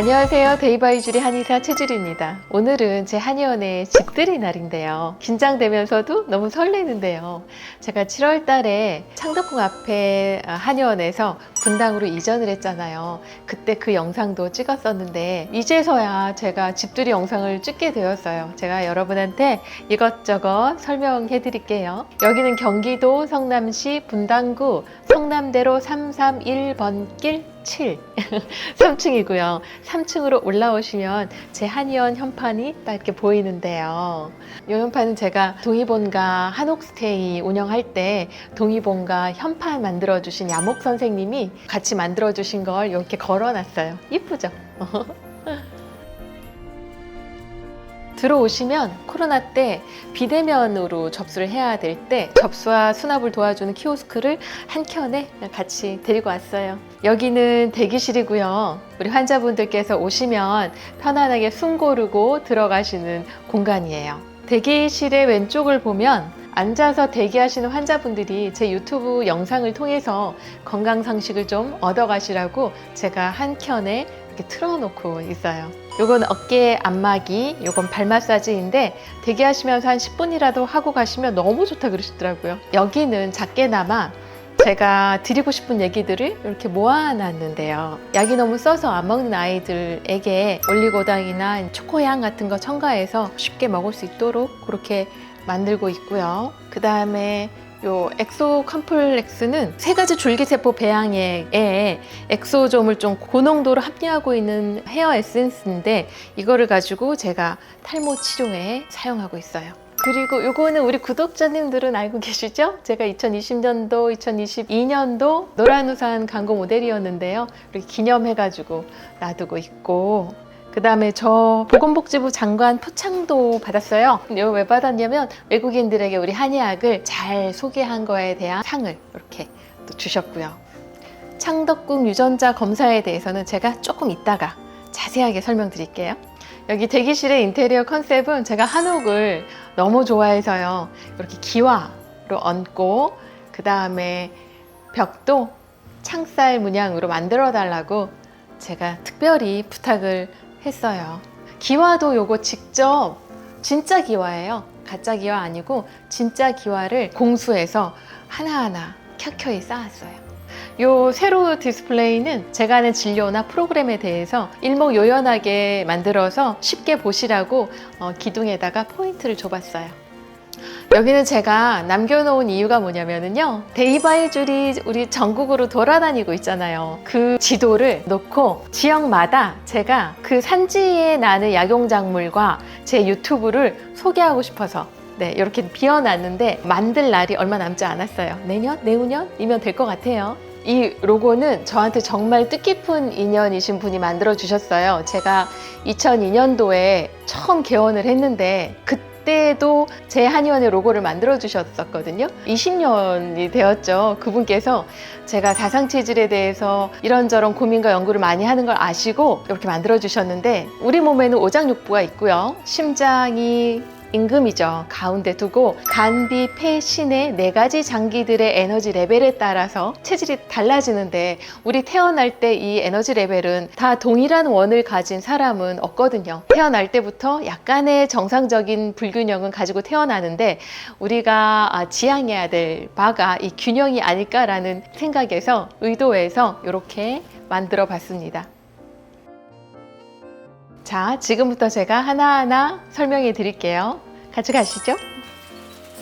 안녕하세요. 데이바이주리 한의사 최주리입니다. 오늘은 제 한의원의 집들이 날인데요. 긴장되면서도 너무 설레는데요. 제가 7월 달에 창덕궁 앞에 한의원에서 분당으로 이전을 했잖아요. 그때 그 영상도 찍었었는데 이제서야 제가 집들이 영상을 찍게 되었어요. 제가 여러분한테 이것저것 설명해 드릴게요. 여기는 경기도 성남시 분당구 성남대로 331번 길 7. 3층이고요. 3층으로 올라오시면 제 한의원 현판이 딱 이렇게 보이는데요. 이 현판은 제가 동의본가 한옥스테이 운영할 때 동의본가 현판 만들어주신 야목 선생님이 같이 만들어주신 걸 이렇게 걸어놨어요. 이쁘죠? 들어오시면 코로나 때 비대면으로 접수를 해야 될 때 접수와 수납을 도와주는 키오스크를 한 켠에 같이 데리고 왔어요. 여기는 대기실이고요. 우리 환자분들께서 오시면 편안하게 숨 고르고 들어가시는 공간이에요. 대기실의 왼쪽을 보면 앉아서 대기하시는 환자분들이 제 유튜브 영상을 통해서 건강 상식을 좀 얻어가시라고 제가 한 켠에 이렇게 틀어놓고 있어요. 요건 어깨 안마기, 요건 발 마사지인데 대기하시면서 한 10분이라도 하고 가시면 너무 좋다 그러시더라고요. 여기는 작게나마 제가 드리고 싶은 얘기들을 이렇게 모아놨는데요. 약이 너무 써서 안 먹는 아이들에게 올리고당이나 초코향 같은 거 첨가해서 쉽게 먹을 수 있도록 그렇게 만들고 있고요. 그 다음에 요 엑소 컴플렉스는 세 가지 줄기세포 배양액에 엑소점을 좀 고농도로 함유하고 있는 헤어 에센스인데 이거를 가지고 제가 탈모 치료에 사용하고 있어요. 그리고 요거는 우리 구독자님들은 알고 계시죠? 제가 2020년도, 2022년도 노란우산 광고 모델이었는데요. 이렇게 기념해가지고 놔두고 있고 그 다음에 저 보건복지부 장관 표창도 받았어요. 이거 왜 받았냐면 외국인들에게 우리 한의학을 잘 소개한 거에 대한 상을 이렇게 또 주셨고요. 창덕궁 유전자 검사에 대해서는 제가 조금 이따가 자세하게 설명드릴게요. 여기 대기실의 인테리어 컨셉은 제가 한옥을 너무 좋아해서요. 이렇게 기와로 얹고 그 다음에 벽도 창살 문양으로 만들어 달라고 제가 특별히 부탁을 했어요. 기와도 요거 직접 진짜 기와예요. 가짜 기와 아니고 진짜 기와를 공수해서 하나하나 켜켜이 쌓았어요. 요 세로 디스플레이는 제가 하는 진료나 프로그램에 대해서 일목요연하게 만들어서 쉽게 보시라고 어, 기둥에다가 포인트를 줘봤어요. 여기는 제가 남겨놓은 이유가 뭐냐면요. 데이바이 줄이 우리 전국으로 돌아다니고 있잖아요. 그 지도를 놓고 지역마다 제가 그 산지에 나는 약용작물과 제 유튜브를 소개하고 싶어서 네, 이렇게 비워놨는데 만들 날이 얼마 남지 않았어요. 내년? 내후년이면 될 것 같아요. 이 로고는 저한테 정말 뜻깊은 인연이신 분이 만들어 주셨어요. 제가 2002년도에 처음 개원을 했는데 그때 도 제 한의원의 로고를 만들어 주셨었거든요. 20년이 되었죠. 그분께서 제가 사상 체질에 대해서 이런저런 고민과 연구를 많이 하는 걸 아시고 이렇게 만들어 주셨는데 우리 몸에는 오장육부가 있고요. 심장이 임금이죠. 가운데 두고 간, 비, 폐, 신의 네 가지 장기들의 에너지 레벨에 따라서 체질이 달라지는데 우리 태어날 때 이 에너지 레벨은 다 동일한 원을 가진 사람은 없거든요. 태어날 때부터 약간의 정상적인 불균형은 가지고 태어나는데 우리가 아, 지향해야 될 바가 이 균형이 아닐까라는 생각에서 의도해서 이렇게 만들어 봤습니다. 자, 지금부터 제가 하나하나 설명해 드릴게요. 같이 가시죠.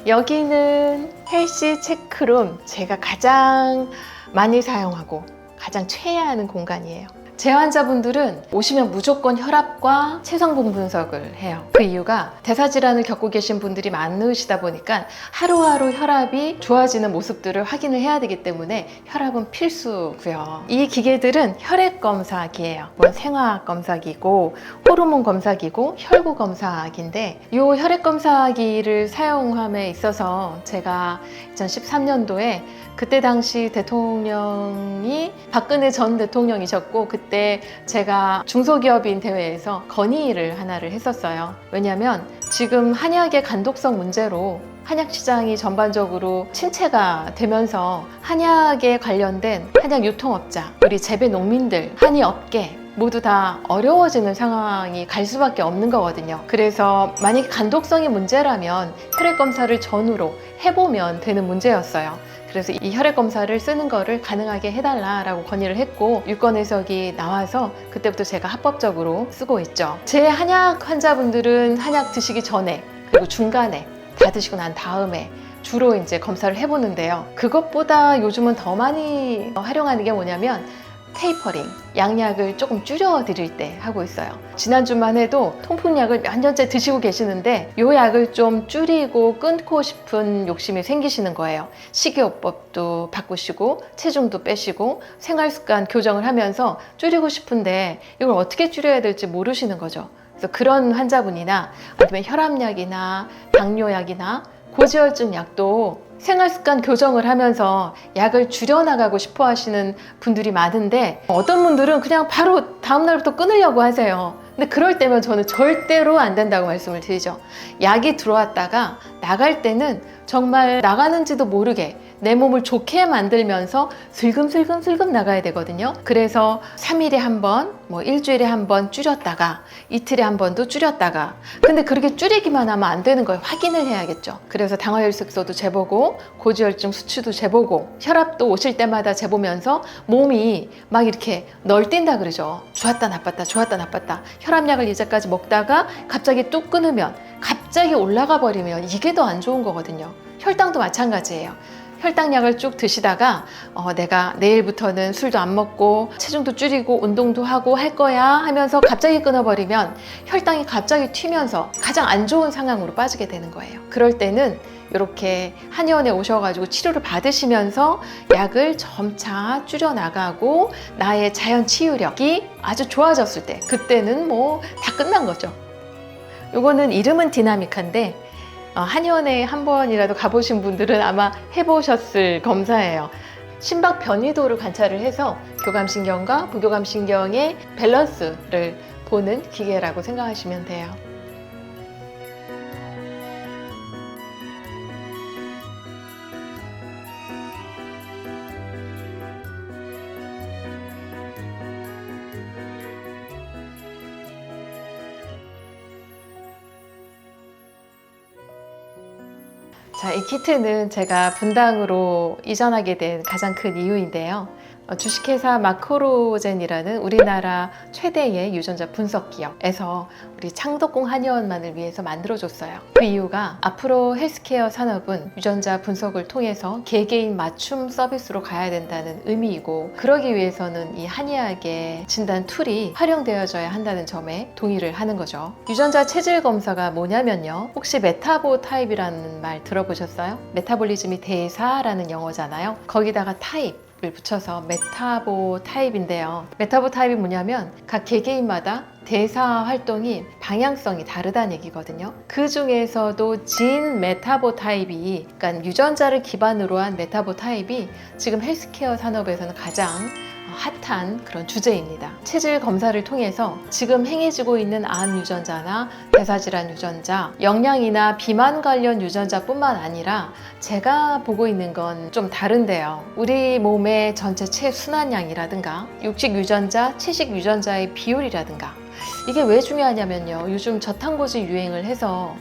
여기는 헬시 체크룸. 제가 가장 많이 사용하고 가장 최애하는 공간이에요. 제 환자분들은 오시면 무조건 혈압과 체성분 분석을 해요. 그 이유가 대사질환을 겪고 계신 분들이 많으시다 보니까 하루하루 혈압이 좋아지는 모습들을 확인을 해야 되기 때문에 혈압은 필수고요. 이 기계들은 혈액 검사기예요. 뭐 생화학 검사기고 호르몬 검사기고 혈구 검사기인데 이 혈액 검사기를 사용함에 있어서 제가 2013년도에 그때 당시 대통령이 박근혜 전 대통령이셨고 그때 제가 중소기업인 대회에서 건의를 하나를 했었어요. 왜냐하면 지금 한약의 간독성 문제로 한약 시장이 전반적으로 침체가 되면서 한약에 관련된 한약 유통업자, 우리 재배 농민들, 한의 업계 모두 다 어려워지는 상황이 갈 수밖에 없는 거거든요. 그래서 만약에 간독성이 문제라면 혈액 검사를 전후로 해보면 되는 문제였어요. 그래서 이 혈액 검사를 쓰는 거를 가능하게 해달라라고 건의를 했고 유권 해석이 나와서 그때부터 제가 합법적으로 쓰고 있죠. 제 한약 환자분들은 한약 드시기 전에 그리고 중간에 다 드시고 난 다음에 주로 이제 검사를 해보는데요. 그것보다 요즘은 더 많이 활용하는 게 뭐냐면 테이퍼링, 양약을 조금 줄여드릴 때 하고 있어요. 지난주만 해도 통풍약을 몇 년째 드시고 계시는데 요 약을 좀 줄이고 끊고 싶은 욕심이 생기시는 거예요. 식이요법도 바꾸시고 체중도 빼시고 생활습관 교정을 하면서 줄이고 싶은데 이걸 어떻게 줄여야 될지 모르시는 거죠. 그래서 그런 환자분이나 아니면 혈압약이나 당뇨약이나 고지혈증 약도 생활습관 교정을 하면서 약을 줄여나가고 싶어 하시는 분들이 많은데 어떤 분들은 그냥 바로 다음날부터 끊으려고 하세요. 근데 그럴 때면 저는 절대로 안 된다고 말씀을 드리죠. 약이 들어왔다가 나갈 때는 정말 나가는지도 모르게 내 몸을 좋게 만들면서 슬금슬금슬금 나가야 되거든요. 그래서 3일에 한 번, 뭐 일주일에 한 번 줄였다가 이틀에 한 번도 줄였다가 근데 그렇게 줄이기만 하면 안 되는 거예요. 확인을 해야겠죠. 그래서 당화혈색소도 재보고 고지혈증 수치도 재보고 혈압도 오실 때마다 재보면서 몸이 막 이렇게 널뛴다 그러죠. 좋았다 나빴다 좋았다 나빴다 혈압약을 이제까지 먹다가 갑자기 뚝 끊으면 갑자기 올라가 버리면 이게 더 안 좋은 거거든요. 혈당도 마찬가지예요. 혈당약을 쭉 드시다가 어, 내가 내일부터는 술도 안 먹고 체중도 줄이고 운동도 하고 할 거야 하면서 갑자기 끊어버리면 혈당이 갑자기 튀면서 가장 안 좋은 상황으로 빠지게 되는 거예요. 그럴 때는 이렇게 한의원에 오셔가지고 치료를 받으시면서 약을 점차 줄여나가고 나의 자연 치유력이 아주 좋아졌을 때 그때는 뭐 다 끝난 거죠. 요거는 이름은 어, 한의원에 한 번이라도 가보신 분들은 아마 해보셨을 검사예요. 심박 변이도를 관찰을 해서 교감신경과 부교감신경의 밸런스를 보는 기계라고 생각하시면 돼요. 키트는 제가 분당으로 이전하게 된 가장 큰 이유인데요. 어, 주식회사 마크로젠이라는 우리나라 최대의 유전자 분석 기업에서 우리 창덕공 한의원만을 위해서 만들어줬어요. 그 이유가 앞으로 헬스케어 산업은 유전자 분석을 통해서 개개인 맞춤 서비스로 가야 된다는 의미이고 그러기 위해서는 이 한의학의 진단 툴이 활용되어져야 한다는 점에 동의를 하는 거죠. 유전자 체질 검사가 뭐냐면요. 혹시 메타보 타입이라는 말 들어보셨어요? 메타볼리즘이 대사라는 영어잖아요. 거기다가 타입 을 붙여서 메타보 타입인데요. 메타보 타입이 뭐냐면 각 개개인마다 대사 활동이 방향성이 다르다는 얘기거든요. 그 중에서도 진 메타보 타입이, 그러니까 유전자를 기반으로 한 메타보 타입이 지금 헬스케어 산업에서는 가장 핫한 그런 주제입니다. 체질 검사를 통해서 지금 행해지고 있는 암 유전자나 대사질환 유전자, 영양이나 비만 관련 유전자뿐만 아니라 제가 보고 있는 건 좀 다른데요. 우리 몸의 전체 체순환량이라든가 육식 유전자, 채식 유전자의 비율이라든가 이게 왜 중요하냐면요. 요즘 저탄고지 유행을 해서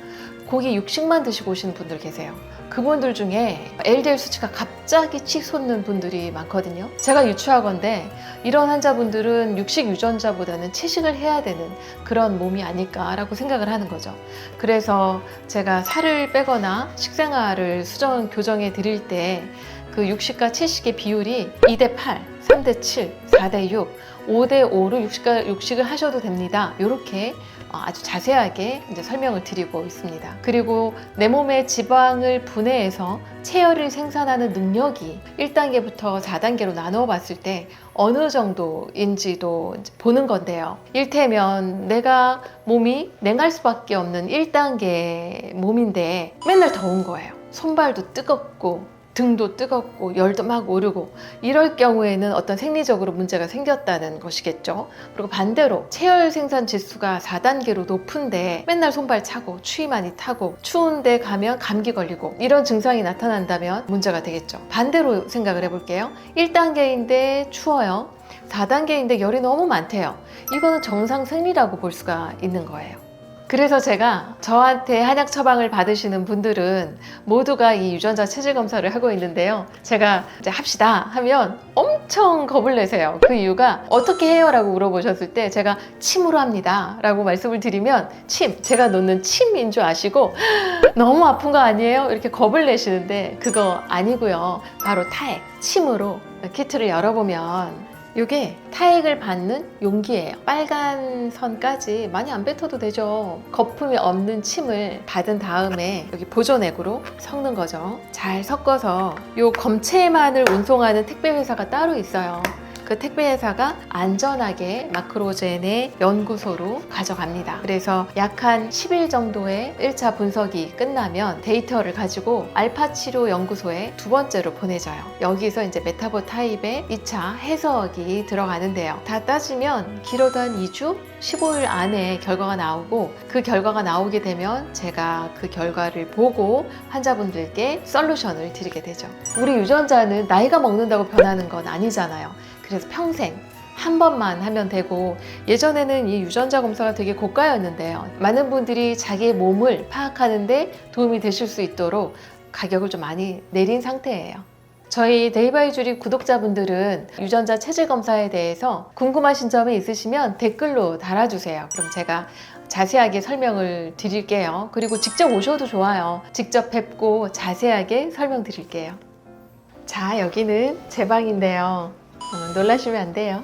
고기 육식만 드시고 오시는 분들 계세요. 그분들 중에 LDL 수치가 갑자기 치솟는 분들이 많거든요. 제가 유추하건데 이런 환자분들은 육식 유전자보다는 채식을 해야 되는 그런 몸이 아닐까라고 생각을 하는 거죠. 그래서 제가 살을 빼거나 식생활을 수정 교정해 드릴 때 그 육식과 채식의 비율이 2대 8, 3대 7, 4대 6, 5대 5로 육식과 육식을 하셔도 됩니다. 이렇게 어, 아주 자세하게 이제 설명을 드리고 있습니다. 그리고 내 몸의 지방을 분해해서 체열을 생산하는 능력이 1단계부터 4단계로 나누어 봤을 때 어느 정도인지도 보는 건데요. 일테면 내가 몸이 냉할 수밖에 없는 1단계 몸인데 맨날 더운 거예요. 손발도 뜨겁고 등도 뜨겁고 열도 막 오르고 이럴 경우에는 어떤 생리적으로 문제가 생겼다는 것이겠죠. 그리고 반대로 체열 생산 지수가 4단계로 높은데 맨날 손발 차고 추위 많이 타고 추운데 가면 감기 걸리고 이런 증상이 나타난다면 문제가 되겠죠. 반대로 생각을 해볼게요. 1단계인데 추워요. 4단계인데 열이 너무 많대요. 이거는 정상 생리라고 볼 수가 있는 거예요. 그래서 제가 저한테 한약 처방을 받으시는 분들은 모두가 이 유전자 체질 검사를 하고 있는데요. 제가 이제 합시다 하면 엄청 겁을 내세요. 그 이유가 어떻게 해요? 라고 물어보셨을 때 제가 침으로 합니다. 라고 말씀을 드리면 침, 제가 놓는 침인 줄 아시고 너무 아픈 거 아니에요? 이렇게 겁을 내시는데 그거 아니고요. 바로 타액, 침으로 키트를 열어보면 이게 타액을 받는 용기예요. 빨간 선까지 많이 안 뱉어도 되죠. 거품이 없는 침을 받은 다음에 여기 보존액으로 섞는 거죠. 잘 섞어서 이 검체만을 운송하는 택배 회사가 따로 있어요. 그 택배 회사가 안전하게 마크로젠의 연구소로 가져갑니다. 그래서 약 한 10일 정도의 1차 분석이 끝나면 데이터를 가지고 알파 치료 연구소에 두 번째로 보내져요. 여기서 이제 메타보 타입의 2차 해석이 들어가는데요. 다 따지면 길어도 한 2주, 15일 안에 결과가 나오고 그 결과가 나오게 되면 제가 그 결과를 보고 환자분들께 솔루션을 드리게 되죠. 우리 유전자는 나이가 먹는다고 변하는 건 아니잖아요. 그래서 평생 한 번만 하면 되고 예전에는 이 유전자 검사가 되게 고가였는데요. 많은 분들이 자기의 몸을 파악하는데 도움이 되실 수 있도록 가격을 좀 많이 내린 상태예요. 저희 데이바이주리 구독자분들은 유전자 체질 검사에 대해서 궁금하신 점이 있으시면 댓글로 달아주세요. 그럼 제가 자세하게 설명을 드릴게요. 그리고 직접 오셔도 좋아요. 직접 뵙고 자세하게 설명드릴게요. 자, 여기는 제 방인데요. 어, 놀라시면 안 돼요.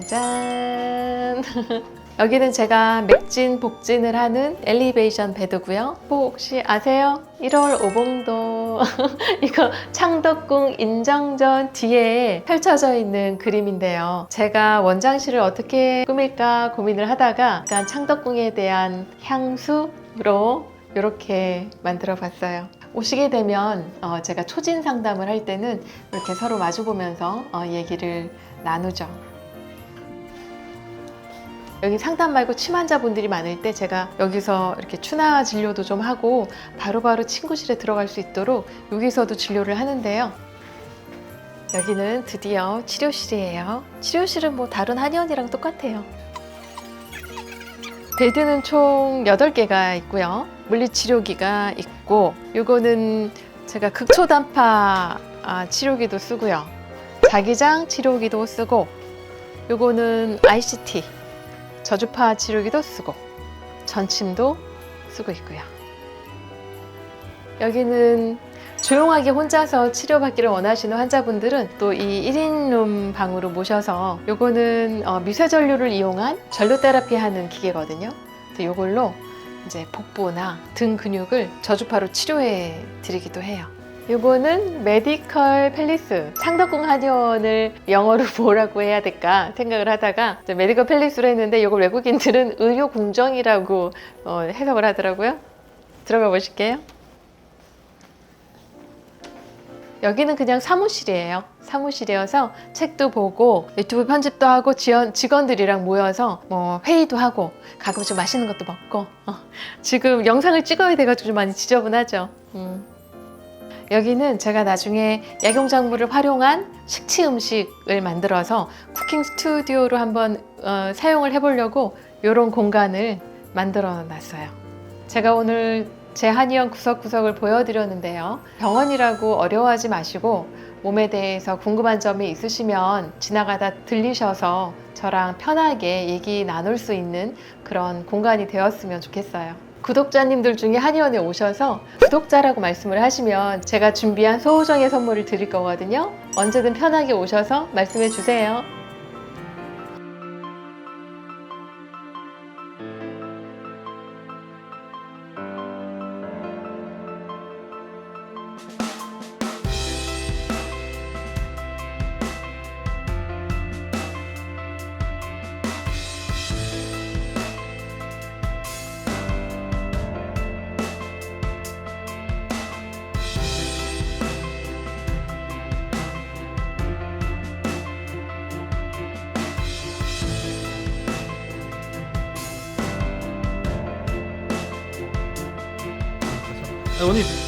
짜잔! 여기는 제가 맥진 복진을 하는 엘리베이션 베드고요. 뭐 혹시 아세요? 1월 오봉도 이거 창덕궁 인정전 뒤에 펼쳐져 있는 그림인데요. 제가 원장실을 어떻게 꾸밀까 고민을 하다가 약간 창덕궁에 대한 향수로 이렇게 만들어 봤어요. 오시게 되면 어, 제가 초진 상담을 할 때는 이렇게 서로 마주보면서 어, 얘기를 나누죠. 여기 상담 말고 침 환자분들이 많을 때 제가 여기서 이렇게 추나 진료도 좀 하고 바로바로 친구실에 들어갈 수 있도록 여기서도 진료를 하는데요. 여기는 드디어 치료실이에요. 치료실은 뭐 다른 한의원이랑 똑같아요. 베드는 총 8개가 있고요. 물리치료기가 있고 요거는 제가 극초단파 아, 치료기도 쓰고요. 자기장 치료기도 쓰고 요거는 ICT 저주파 치료기도 쓰고 전침도 쓰고 있고요. 여기는 조용하게 혼자서 치료받기를 원하시는 환자분들은 또 이 1인룸 방으로 모셔서 요거는 어, 미세 전류를 이용한 전류 테라피 하는 기계거든요. 요걸로 이제 복부나 등 근육을 저주파로 치료해 드리기도 해요. 요거는 메디컬 팰리스 창덕궁 한의원을 영어로 뭐라고 해야 될까 생각을 하다가 메디컬 팰리스로 했는데 이걸 외국인들은 의료 궁정이라고 어, 해석을 하더라고요. 들어가 보실게요. 여기는 그냥 사무실이에요. 사무실이어서 책도 보고 유튜브 편집도 하고 지원, 직원들이랑 모여서 뭐 회의도 하고 가끔 좀 맛있는 것도 먹고 어, 지금 영상을 찍어야 돼가지고 좀 많이 지저분하죠. 음. 여기는 제가 나중에 약용작물을 활용한 식치 음식을 만들어서 쿠킹 스튜디오로 한번 어, 사용을 해보려고 이런 공간을 만들어 놨어요. 제가 오늘 제 한의원 구석구석을 보여드렸는데요. 병원이라고 어려워하지 마시고 몸에 대해서 궁금한 점이 있으시면 지나가다 들리셔서 저랑 편하게 얘기 나눌 수 있는 그런 공간이 되었으면 좋겠어요. 구독자님들 중에 한의원에 오셔서 구독자라고 말씀을 하시면 제가 준비한 소호정의 선물을 드릴 거거든요. 언제든 편하게 오셔서 말씀해 주세요. 아, 원